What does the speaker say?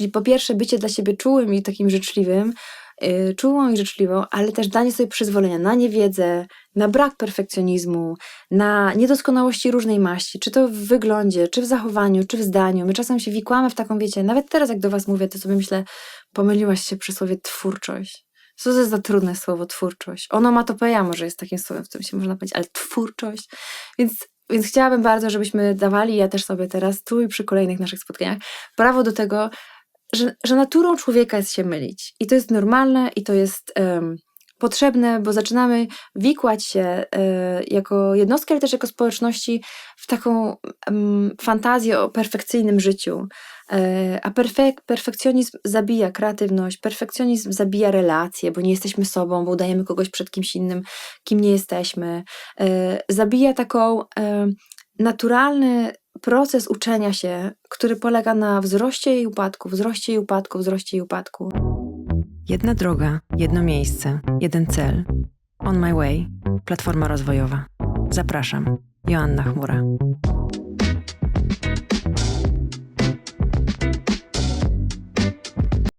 Czyli po pierwsze bycie dla siebie czułym i takim życzliwym, yy, czułą i życzliwą, ale też danie sobie przyzwolenia na niewiedzę, na brak perfekcjonizmu, na niedoskonałości różnej maści, czy to w wyglądzie, czy w zachowaniu, czy w zdaniu. My czasem się wikłamy w taką, wiecie, nawet teraz jak do was mówię, to sobie myślę, pomyliłaś się przy słowie twórczość. Co to jest za trudne słowo twórczość? Onomatopeja może jest takim słowem, w którym się można powiedzieć, ale twórczość. Więc, więc chciałabym bardzo, żebyśmy dawali, ja też sobie teraz tu i przy kolejnych naszych spotkaniach, prawo do tego, że, że naturą człowieka jest się mylić. I to jest normalne i to jest em, potrzebne, bo zaczynamy wikłać się e, jako jednostki, ale też jako społeczności w taką em, fantazję o perfekcyjnym życiu. E, a perfek perfekcjonizm zabija kreatywność, perfekcjonizm zabija relacje, bo nie jesteśmy sobą, bo udajemy kogoś przed kimś innym, kim nie jesteśmy. E, zabija taką naturalny proces uczenia się, który polega na wzroście i upadku, wzroście i upadku, wzroście i upadku. Jedna droga, jedno miejsce, jeden cel. On my way. Platforma rozwojowa. Zapraszam. Joanna Chmura.